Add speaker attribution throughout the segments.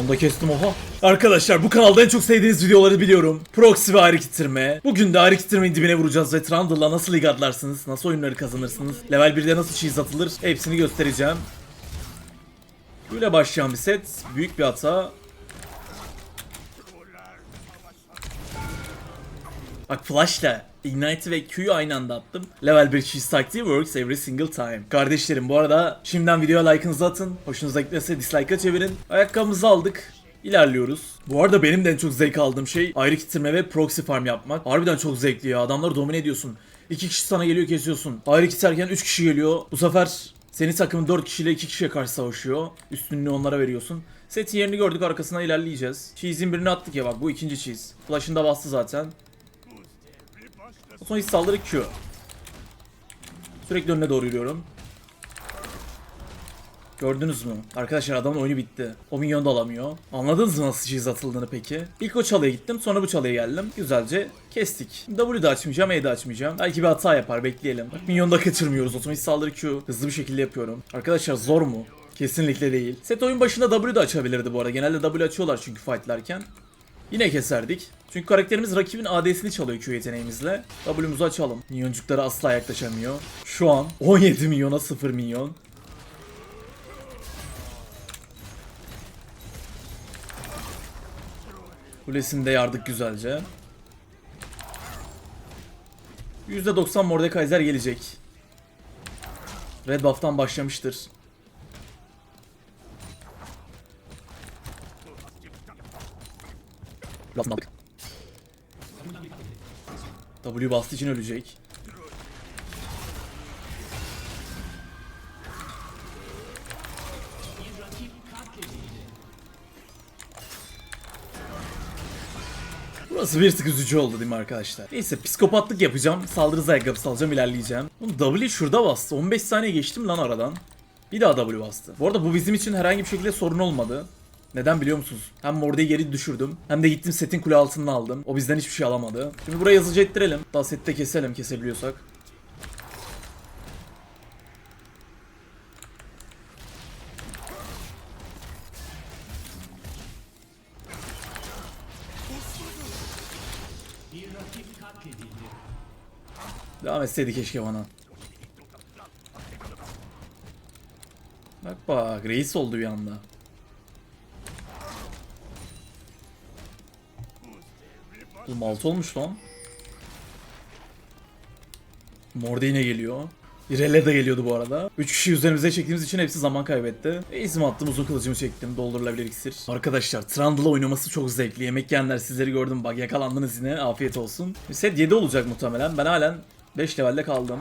Speaker 1: Onu da kestim oha. Arkadaşlar bu kanalda en çok sevdiğiniz videoları biliyorum. Proxy ve ayrı kitirme. Bugün de ayrı kitirmenin dibine vuracağız ve Trundle'la nasıl lig atlarsınız, nasıl oyunları kazanırsınız, level 1'de nasıl cheese atılır hepsini göstereceğim. Böyle başlayan bir set. Büyük bir hata. Bak flash'la Ignite ve Q'yu aynı anda attım. Level 1 cheese taktiği works every single time. Kardeşlerim bu arada şimdiden videoya like'ınızı atın. Hoşunuza gitmese dislike'a çevirin. Ayakkabımızı aldık. İlerliyoruz. Bu arada benim de en çok zevk aldığım şey ayrı kitirme ve proxy farm yapmak. Harbiden çok zevkli ya. Adamları domine ediyorsun. İki kişi sana geliyor kesiyorsun. Ayrı kiterken 3 kişi geliyor. Bu sefer senin takımın 4 kişiyle 2 kişiye karşı savaşıyor. Üstünlüğü onlara veriyorsun. Setin yerini gördük arkasına ilerleyeceğiz. Cheese'in birini attık ya bak bu ikinci cheese. Flash'ını da bastı zaten. Son hiç saldırı Q. Sürekli önüne doğru yürüyorum. Gördünüz mü? Arkadaşlar adamın oyunu bitti. O minyon da alamıyor. Anladınız mı nasıl cheese atıldığını peki? İlk o çalıya gittim sonra bu çalıya geldim. Güzelce kestik. W de açmayacağım, E de açmayacağım. Belki bir hata yapar bekleyelim. Bak minyonu da kaçırmıyoruz. Otomatik saldırı Q. Hızlı bir şekilde yapıyorum. Arkadaşlar zor mu? Kesinlikle değil. Set oyun başında W de açabilirdi bu arada. Genelde W açıyorlar çünkü fightlarken. Yine keserdik. Çünkü karakterimiz rakibin AD'sini çalıyor Q yeteneğimizle. W'muzu açalım. Minyoncuklara asla yaklaşamıyor. Şu an 17 milyona 0 milyon. Kulesini de yardık güzelce. %90 Mordekaiser gelecek. Red buff'tan başlamıştır. W bastığı için ölecek. Burası bir tık üzücü oldu değil mi arkadaşlar? Neyse psikopatlık yapacağım. Saldırı ayakkabısı alacağım ilerleyeceğim. Oğlum W şurada bastı. 15 saniye geçtim lan aradan. Bir daha W bastı. Bu arada bu bizim için herhangi bir şekilde sorun olmadı. Neden biliyor musunuz? Hem Morde'yi geri düşürdüm. Hem de gittim setin kule altını aldım. O bizden hiçbir şey alamadı. Şimdi burayı hızlıca ettirelim. Daha sette keselim kesebiliyorsak. Devam etseydi keşke bana. Bak bak reis oldu bir anda. Oğlum 6 olmuş lan. Morde yine geliyor. İrele de geliyordu bu arada. 3 kişi üzerimize çektiğimiz için hepsi zaman kaybetti. Eğitim attım, uzun kılıcımı çektim. Doldurulabilir iksir. Arkadaşlar Trundle'la oynaması çok zevkli. Yemek yiyenler sizleri gördüm. Bak yakalandınız yine. Afiyet olsun. Set 7 olacak muhtemelen. Ben halen 5 levelde kaldım.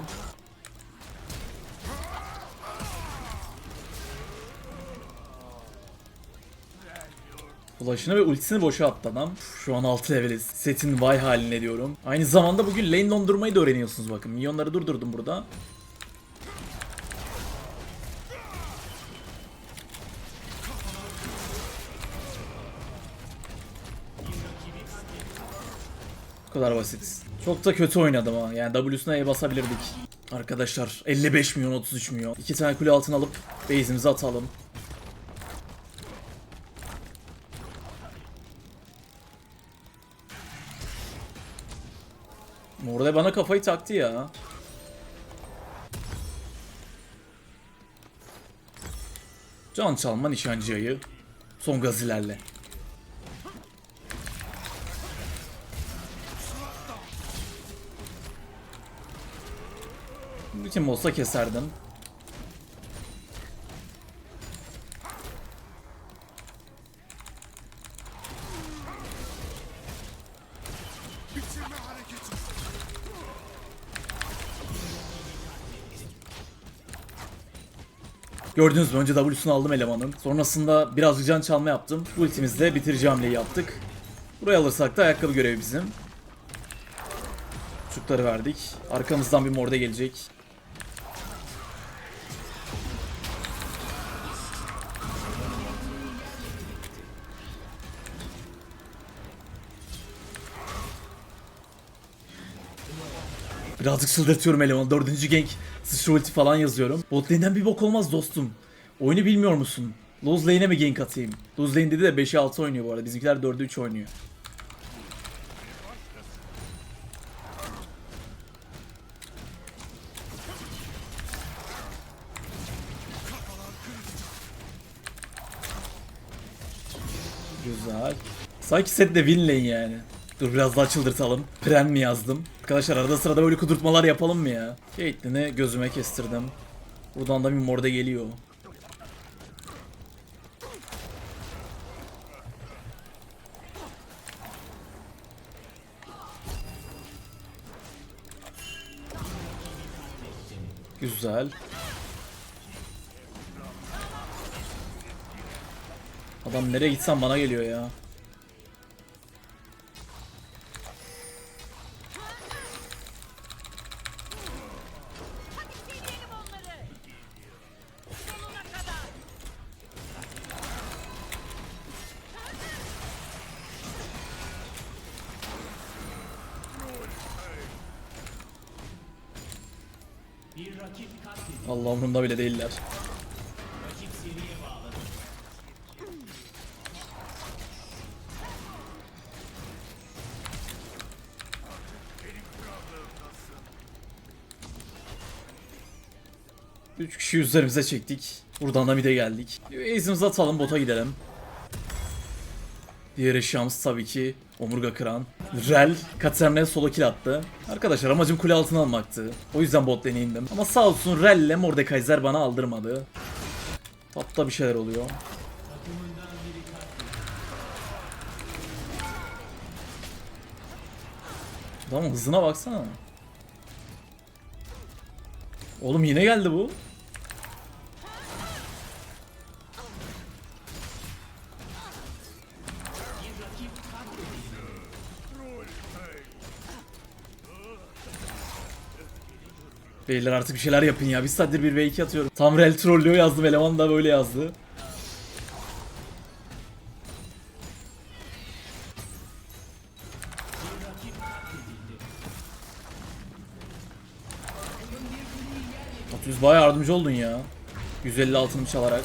Speaker 1: Flash'ını ve ultisini boşa attı adam. Şu an 6 leveliz. Setin vay haline diyorum. Aynı zamanda bugün lane dondurmayı da öğreniyorsunuz bakın. Milyonları durdurdum burada. Bu kadar basit. Çok da kötü oynadım ha. Yani W'suna E basabilirdik. Arkadaşlar 55 milyon 33 milyon. İki tane kule altına alıp base'imizi atalım. Orada bana kafayı taktı ya. Can çalma nişancıyı. Son gazilerle. Bütün olsa keserdim. Gördünüz mü önce W'sunu aldım elemanın. Sonrasında birazcık can çalma yaptım. Ultimizle bitirici hamleyi yaptık. Buraya alırsak da ayakkabı görevi bizim. Çocukları verdik. Arkamızdan bir morde gelecek. Birazcık sıldatıyorum elemanı. Dördüncü gank sıçra falan yazıyorum. Bot lane'den bir bok olmaz dostum. Oyunu bilmiyor musun? Lose lane'e mi gank atayım? Lose lane dedi de 5'e 6 oynuyor bu arada. Bizimkiler 4'e 3 oynuyor. Güzel. Sanki set de win lane yani. Dur biraz daha çıldırtalım. Prem mi yazdım? Arkadaşlar arada sırada böyle kudurtmalar yapalım mı ya? Caitlyn'i gözüme kestirdim. Buradan da bir morde geliyor. Güzel. Adam nereye gitsem bana geliyor ya. Umurumda bile değiller. Üç kişi üzerimize çektik. Buradan da bir de geldik. Ezimizi atalım bota gidelim. Diğer eşyamız tabii ki omurga kıran. Rel, Katerina solo kill attı. Arkadaşlar amacım kule altına almaktı. O yüzden bot lane'e indim. Ama sağ olsun Rel ile Mordekaiser bana aldırmadı. Tapta bir şeyler oluyor. Tamam hızına baksana. Oğlum yine geldi bu. Beyler artık bir şeyler yapın ya. Bir saattir 1 ve 2 atıyorum. Tam rel trollüyor yazdım. Eleman da böyle yazdı. Atüz bayağı yardımcı oldun ya. 150 altını çalarak.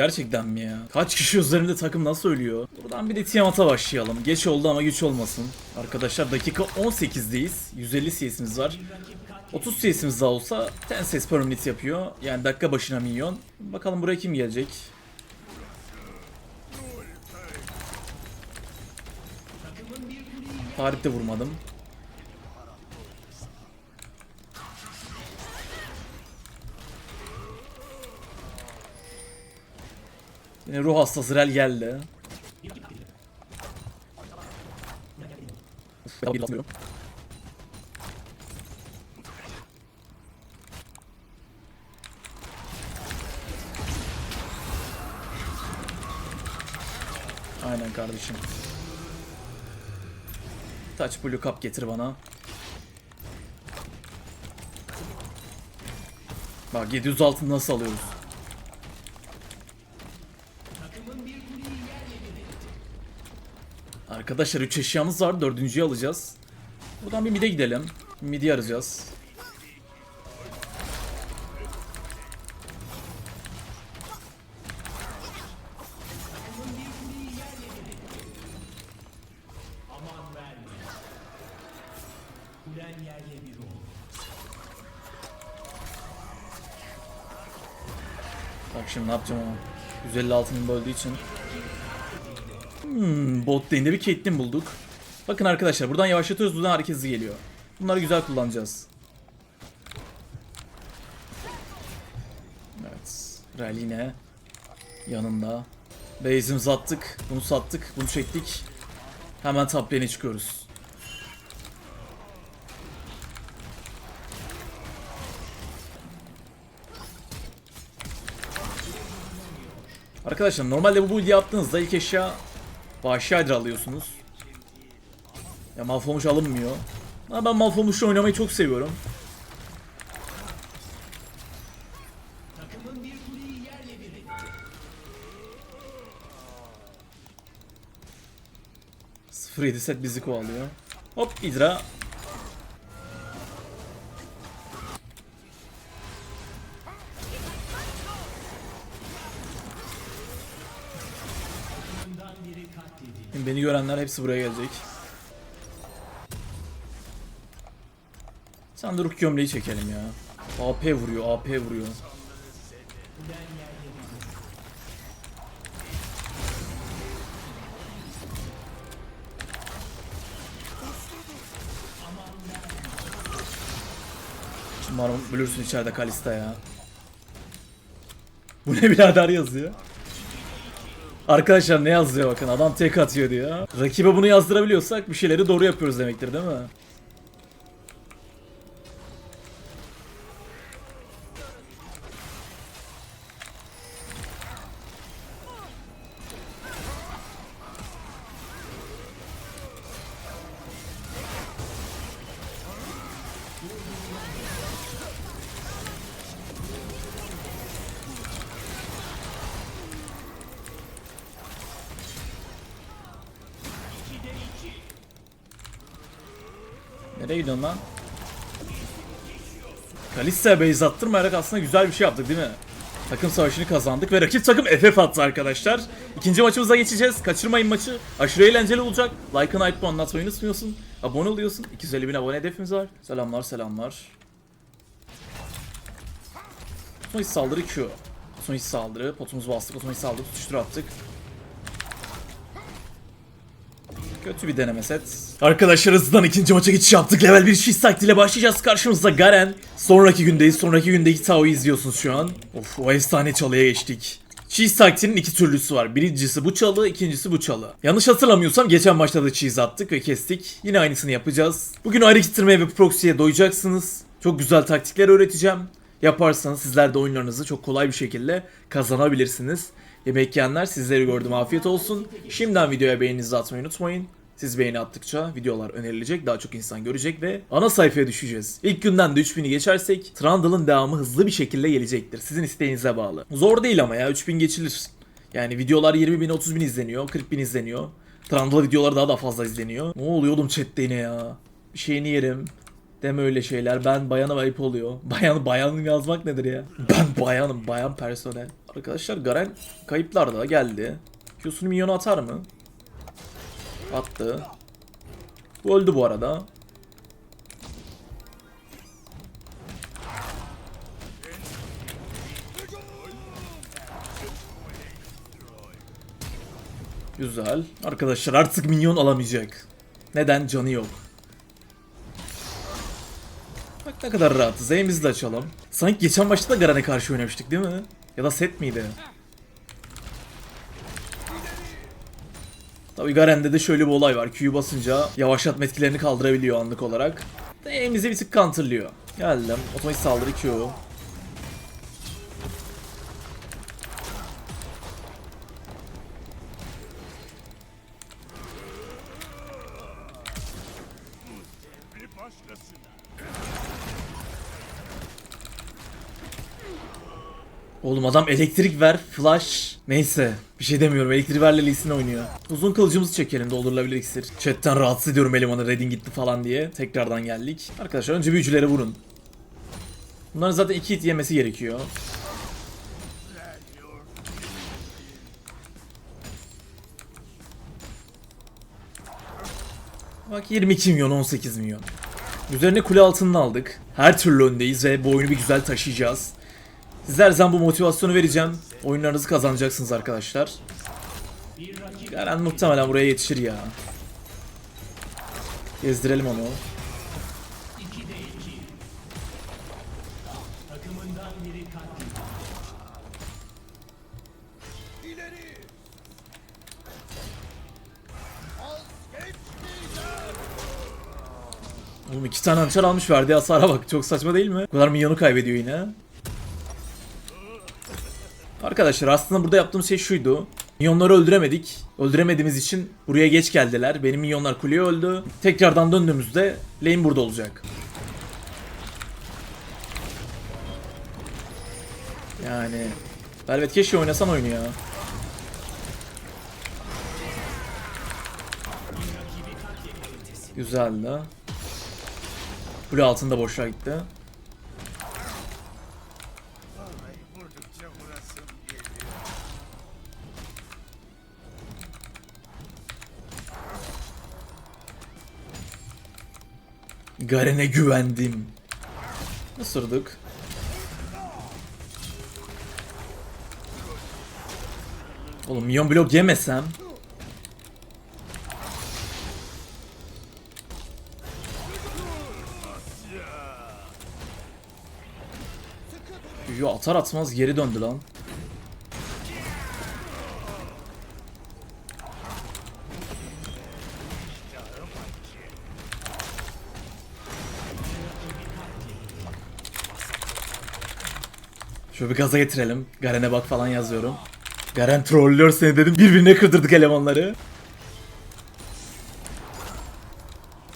Speaker 1: Gerçekten mi ya? Kaç kişi üzerinde takım nasıl ölüyor? Buradan bir de Tiamat'a başlayalım. Geç oldu ama güç olmasın. Arkadaşlar dakika 18'deyiz. 150 CS'imiz var. 30 CS'imiz daha olsa 10 CS per yapıyor. Yani dakika başına milyon. Bakalım buraya kim gelecek? Tarihte vurmadım. Yine ruh hastası Rel geldi. Aynen kardeşim. Touch Blue Cup getir bana. Bak 700 altın nasıl alıyoruz? Arkadaşlar 3 eşyamız var. Dördüncüyü alacağız. Buradan bir mid'e gidelim. Mid'i arayacağız. Bak şimdi ne yapacağım ama. 150 altının böldüğü için. Hmm, bot lane'de bir Caitlyn bulduk. Bakın arkadaşlar buradan yavaşlatıyoruz buradan hareket hızı geliyor. Bunları güzel kullanacağız. Evet. Rel yine yanında. Base'imizi attık. Bunu sattık. Bunu çektik. Hemen top lane'e çıkıyoruz. Arkadaşlar normalde bu build yaptığınızda ilk eşya Vahşi Hydra alıyorsunuz. Ya Malfolmuş alınmıyor. Ama ben Malfolmuş'la oynamayı çok seviyorum. Sıfır set bizi kovalıyor. Hop Hydra. Görenler hepsi buraya gelecek. Sen de Rook gömleği çekelim ya. AP vuruyor, AP vuruyor. Umarım ölürsün içeride Kalista ya. Bu ne birader yazıyor? Arkadaşlar ne yazıyor bakın adam tek atıyor diyor. Rakibe bunu yazdırabiliyorsak bir şeyleri doğru yapıyoruz demektir değil mi? Gidiyorsun lan? Kalista'ya base attırmayarak aslında güzel bir şey yaptık değil mi? Takım savaşını kazandık ve rakip takım FF attı arkadaşlar. İkinci maçımıza geçeceğiz. Kaçırmayın maçı. Aşırı eğlenceli olacak. Like'ın hype'ı anlatmayı unutmuyorsun. Abone oluyorsun. 250 bin abone hedefimiz var. Selamlar selamlar. Son saldırı Q. Son saldırı. Potumuz bastık. Son saldırı. Tutuştur attık. Kötü bir deneme set. Arkadaşlar hızlıdan ikinci maça geçiş yaptık. Level 1 Shiz ile başlayacağız. Karşımızda Garen. Sonraki gündeyiz. Sonraki gündeki Tao'yu izliyorsunuz şu an. Of o efsane çalıya geçtik. Cheese taktiğinin iki türlüsü var. Birincisi bu çalı, ikincisi bu çalı. Yanlış hatırlamıyorsam geçen maçta da cheese attık ve kestik. Yine aynısını yapacağız. Bugün ayrı kitirmeye ve proxy'ye doyacaksınız. Çok güzel taktikler öğreteceğim. Yaparsanız sizler de oyunlarınızı çok kolay bir şekilde kazanabilirsiniz. Yemek yiyenler sizleri gördüm afiyet olsun. Şimdiden videoya beğeninizi atmayı unutmayın. Siz beğeni attıkça videolar önerilecek, daha çok insan görecek ve ana sayfaya düşeceğiz. İlk günden de 3000'i geçersek Trundle'ın devamı hızlı bir şekilde gelecektir. Sizin isteğinize bağlı. Zor değil ama ya 3000 geçilir. Yani videolar 20 bin 30 bin izleniyor, 40 bin izleniyor. Trundle videoları daha da fazla izleniyor. Ne oluyor oğlum chatte yine ya? Bir şeyini yerim. Deme öyle şeyler. Ben bayana ayıp oluyor. Bayan bayan yazmak nedir ya? Ben bayanım. Bayan personel. Arkadaşlar Garen kayıplarda geldi. Q'sunu minyonu atar mı? Attı. Öldü bu arada. Güzel. Arkadaşlar artık minyon alamayacak. Neden? Canı yok. Ne kadar rahat. Z'imizi de açalım. Sanki geçen maçta da Garen'e karşı oynamıştık değil mi? Ya da set miydi? Tabii Garen'de de şöyle bir olay var. Q'yu basınca yavaşlatma etkilerini kaldırabiliyor anlık olarak. D'mizi bir tık counterlıyor. Geldim. Otomatik saldırı Q. Oğlum adam elektrik ver, flash. Neyse bir şey demiyorum. Elektrik verle Lee Sin oynuyor. Uzun kılıcımızı çekelim doldurulabilir iksir. Chatten rahatsız ediyorum elemanı Red'in gitti falan diye. Tekrardan geldik. Arkadaşlar önce büyücüleri vurun. Bunların zaten iki hit yemesi gerekiyor. Bak 22 milyon 18 milyon. Üzerine kule altını aldık. Her türlü öndeyiz ve bu oyunu bir güzel taşıyacağız. Size her zaman bu motivasyonu vereceğim. Oyunlarınızı kazanacaksınız arkadaşlar. Garen muhtemelen buraya yetişir ya. Gezdirelim onu. Oğlum iki tane hançer almış verdiği hasara bak çok saçma değil mi? Bu kadar milyonu kaybediyor yine. Arkadaşlar aslında burada yaptığım şey şuydu. Minyonları öldüremedik. Öldüremediğimiz için buraya geç geldiler. Benim minyonlar kuleye öldü. Tekrardan döndüğümüzde lane burada olacak. Yani Velvet keşke oynasan oyunu ya. Güzeldi. Kule altında boşluğa gitti. Garen'e güvendim. Isırdık. Oğlum milyon blok yemesem. Yo atar atmaz geri döndü lan. Şöyle bir gaza getirelim. Garen'e bak falan yazıyorum. Garen trollüyor seni dedim. Birbirine kırdırdık elemanları.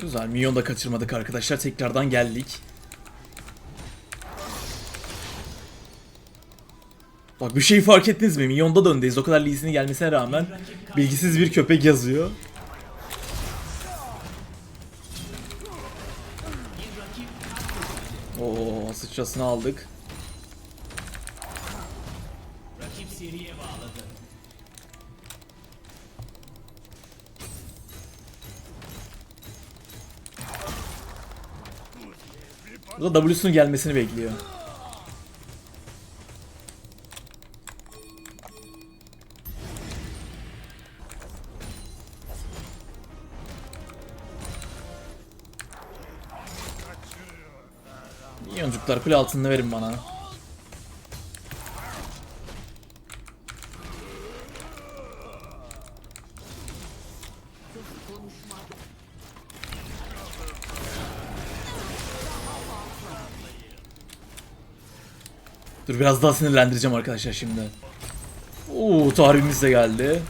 Speaker 1: Güzel. Minyon da kaçırmadık arkadaşlar. Tekrardan geldik. Bak bir şey fark ettiniz mi? Minyon'da da öndeyiz. O kadar Lee Sin'in gelmesine rağmen bilgisiz bir köpek yazıyor. Oo sıçrasını aldık. Burada W'sunun gelmesini bekliyor. Miyoncuklar kule altında verin bana. Dur biraz daha sinirlendireceğim arkadaşlar şimdi. Oo tarihimiz de geldi.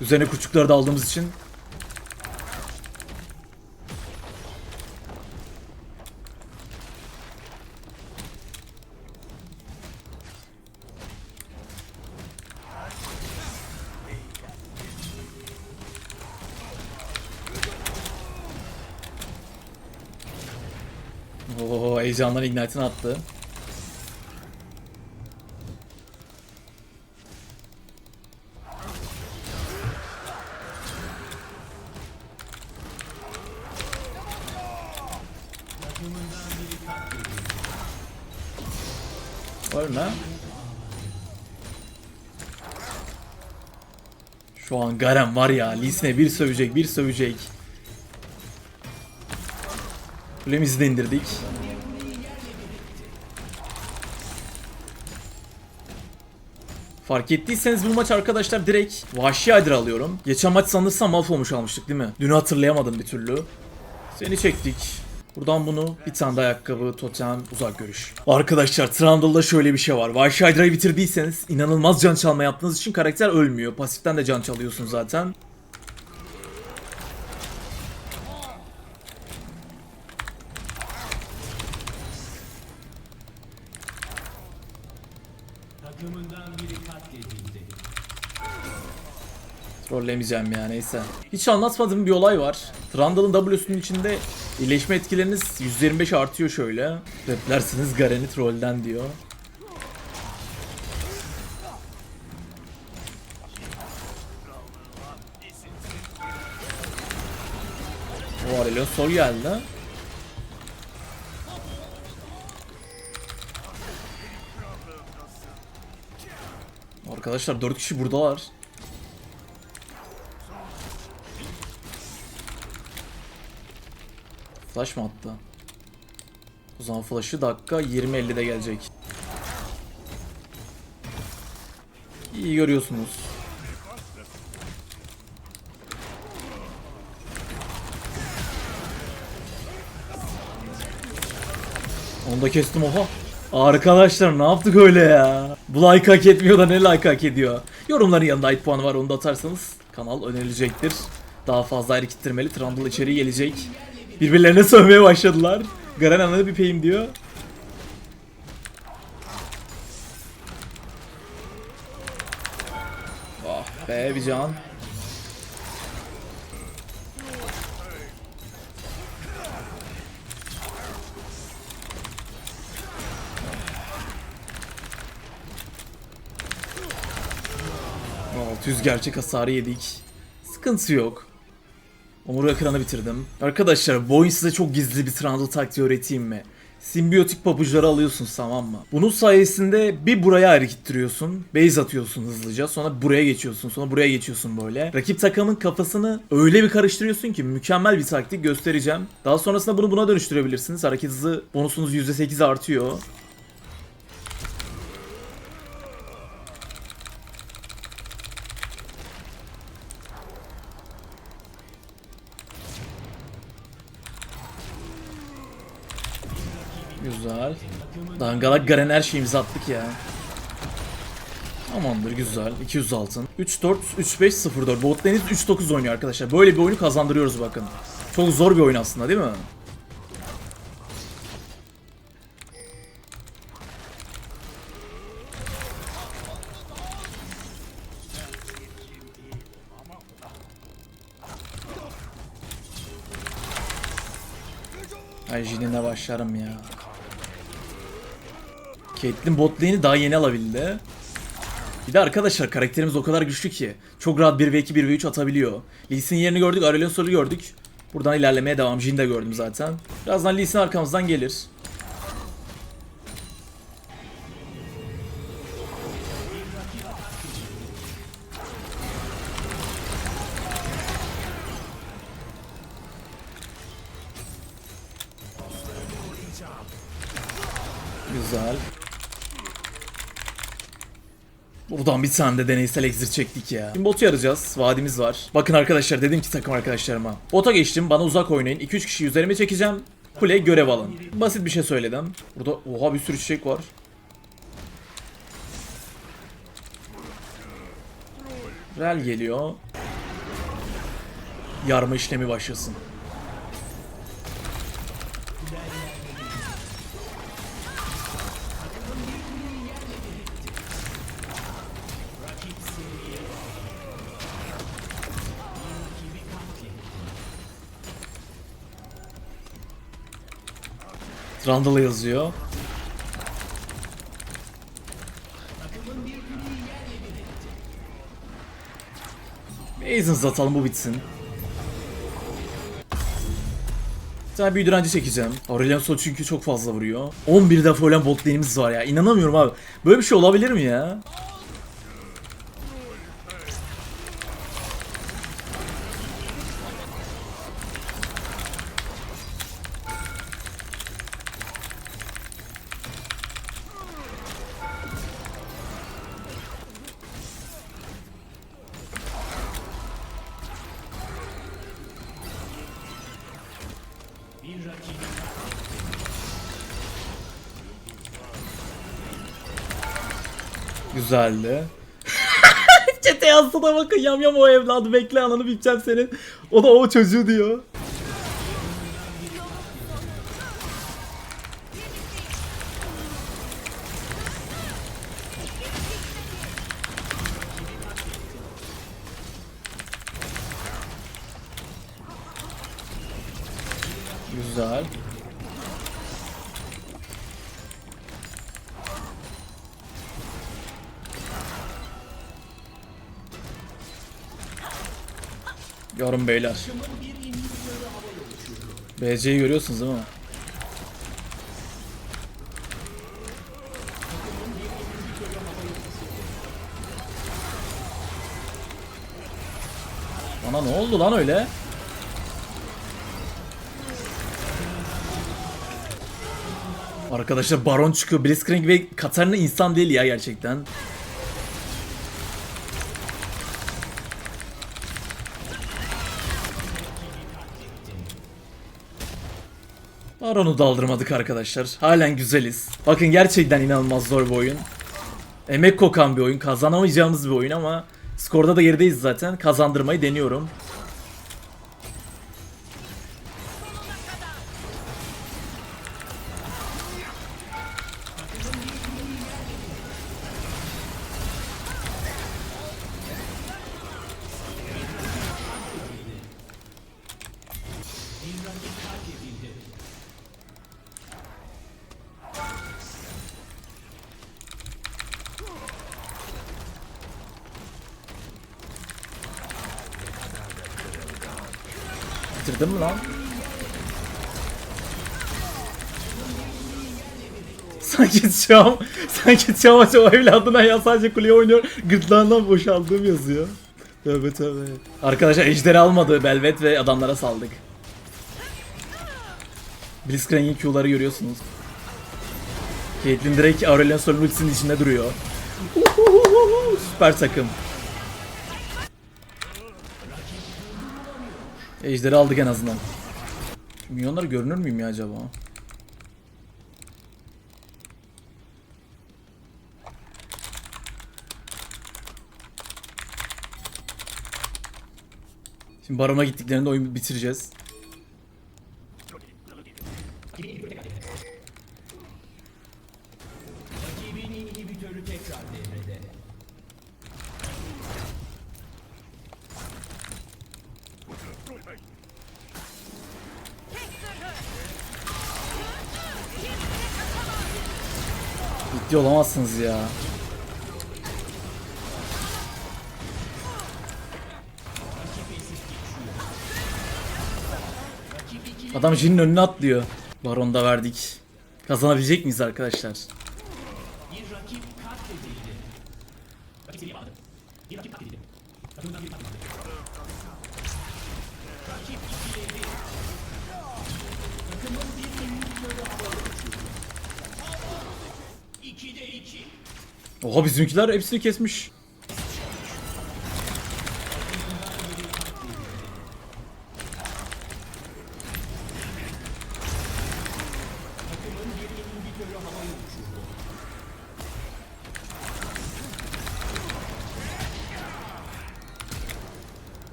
Speaker 1: Üzerine küçükleri de aldığımız için. Oo heyecandan ignite'ını attı. Şu an Garen var ya Lisne bir sövecek bir sövecek. Kulemizi de indirdik. Fark ettiyseniz bu maç arkadaşlar direkt Vahşi Hydra alıyorum. Geçen maç sanırsam mahvolmuş almıştık değil mi? Dünü hatırlayamadım bir türlü. Seni çektik. Buradan bunu bir tane de ayakkabı, totem, uzak görüş. Arkadaşlar Trundle'da şöyle bir şey var. Hydra'yı bitirdiyseniz inanılmaz can çalma yaptığınız için karakter ölmüyor. Pasiften de can çalıyorsun zaten. Trollemeyeceğim ya neyse. Hiç anlatmadığım bir olay var. Trundle'ın W'sunun içinde iyileşme etkileriniz 125 artıyor şöyle. Replersiniz Garen'i trollden diyor. O Aurelion sol geldi. Arkadaşlar 4 kişi buradalar. Flash mı attı? O zaman flash'ı dakika 20-50'de gelecek. İyi görüyorsunuz. Onu da kestim oha. Arkadaşlar ne yaptık öyle ya? Bu like hak etmiyor da ne like hak ediyor? Yorumların yanında ait puanı var onu da atarsanız kanal önerilecektir. Daha fazla ayrı kittirmeli Trundle içeri gelecek. Birbirlerine sövmeye başladılar. Garen anladı bir peyim diyor. Ah be bir can. Oh, 600 gerçek hasarı yedik. Sıkıntı yok. Omurga kıranı bitirdim. Arkadaşlar bu size çok gizli bir Trundle taktiği öğreteyim mi? Simbiyotik pabuçları alıyorsun tamam mı? Bunun sayesinde bir buraya ayrı gittiriyorsun. Base atıyorsun hızlıca. Sonra buraya geçiyorsun. Sonra buraya geçiyorsun böyle. Rakip takımın kafasını öyle bir karıştırıyorsun ki mükemmel bir taktik göstereceğim. Daha sonrasında bunu buna dönüştürebilirsiniz. Hareket hızı bonusunuz %8 artıyor. Dangalak Garen her şeyimizi attık ya. Tamamdır güzel. 200 altın. 3-4, 3-5, 0-4. Bot Deniz 3-9 oynuyor arkadaşlar. Böyle bir oyunu kazandırıyoruz bakın. Çok zor bir oyun aslında değil mi? Ay Jin'ine başlarım ya. Caitlyn bot lane'i daha yeni alabildi. Bir de arkadaşlar karakterimiz o kadar güçlü ki çok rahat 1v2 1v3 atabiliyor. Lee Sin yerini gördük, Aurelion Sol'u gördük. Buradan ilerlemeye devam. Jin de gördüm zaten. Birazdan Lee Sin arkamızdan gelir. Bir tane de deneysel exit çektik ya. Şimdi botu yarayacağız. Vadimiz var. Bakın arkadaşlar dedim ki takım arkadaşlarıma. Bota geçtim. Bana uzak oynayın. 2-3 kişi üzerime çekeceğim. Kule görev alın. Basit bir şey söyledim. Burada oha bir sürü çiçek var. Rel geliyor. Yarma işlemi başlasın. Randall yazıyor. Basin atalım bu bitsin. Bir tane direnci çekeceğim. Aurelion Sol çünkü çok fazla vuruyor. 11 defa ölen bot lane'imiz var ya. İnanamıyorum abi. Böyle bir şey olabilir mi ya? Güzeldi. Çete yazdı da bakın yam yam o evladı bekle ananı biteceğim senin. O da o çocuğu diyor. Yorum beyler. BC'yi görüyorsunuz değil mi? Bana ne oldu lan öyle? Arkadaşlar Baron çıkıyor. Blitzcrank ve Katarina insan değil ya gerçekten. Baron'u daldırmadık arkadaşlar. Halen güzeliz. Bakın gerçekten inanılmaz zor bir oyun. Emek kokan bir oyun. Kazanamayacağımız bir oyun ama skorda da gerideyiz zaten. Kazandırmayı deniyorum. Bitirdin mi lan? Sanki Şam, sanki maçı o evladına ya sadece kuleye oynuyor. Gırtlağından boşaldığım yazıyor. Tövbe tövbe. Arkadaşlar ejderi almadı Belvet ve adamlara saldık. Blitzcrank'in Q'ları görüyorsunuz. Caitlyn direkt Aurelion Sol ultisinin içinde duruyor. Uhuhuhu, Süper takım. Ejderi aldık en azından. Milyonlar görünür müyüm ya acaba? Şimdi Baron'a gittiklerinde oyunu bitireceğiz. Ciddi olamazsınız ya. Adam Jin'in önüne atlıyor. Baron da verdik. Kazanabilecek miyiz arkadaşlar? Oha bizimkiler hepsini kesmiş.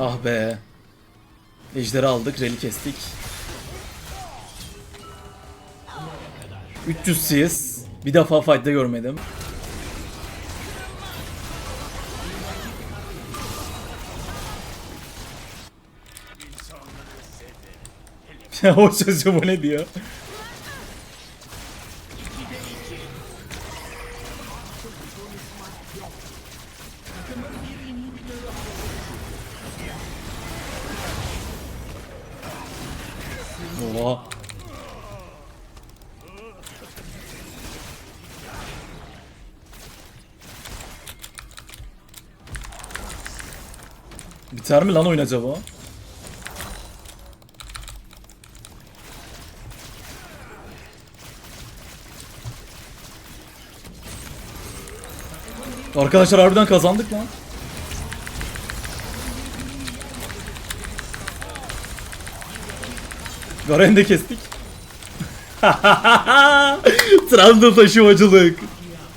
Speaker 1: Ah be. Ejderi aldık, reli kestik. 300 CS. Bir defa fight'ta görmedim. O çocuğum bu ne diyor? Oha. Biter mi lan oyun acaba? Arkadaşlar harbiden kazandık lan. Garen'i de kestik. Trundle taşımacılık.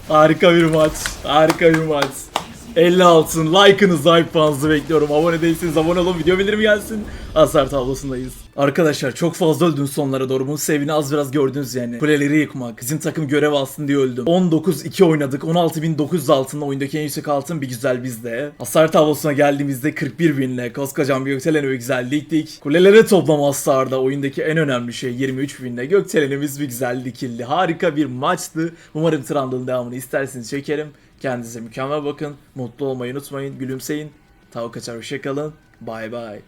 Speaker 1: Harika bir maç. Harika bir maç. 50 altın. Like'ınızı, hype puanınızı bekliyorum. Abone değilseniz abone olun. Video bildirim gelsin. Hasar tablosundayız. Arkadaşlar çok fazla öldün sonlara doğru. Bunun sevini az biraz gördünüz yani. Kuleleri yıkmak. Bizim takım görev alsın diye öldüm. 19-2 oynadık. 16.900 altınla oyundaki en yüksek altın bir güzel bizde. Hasar tablosuna geldiğimizde 41 binle koskocaman bir gökdelen ve güzel diktik. Kulelere toplam hasarda oyundaki en önemli şey 23 binle gökdelenimiz bir güzel dikildi. Harika bir maçtı. Umarım Trundle'ın devamını isterseniz çekerim. Kendinize mükemmel bakın. Mutlu olmayı unutmayın. Gülümseyin. Tav kaçar. Hoşçakalın. Bye bye.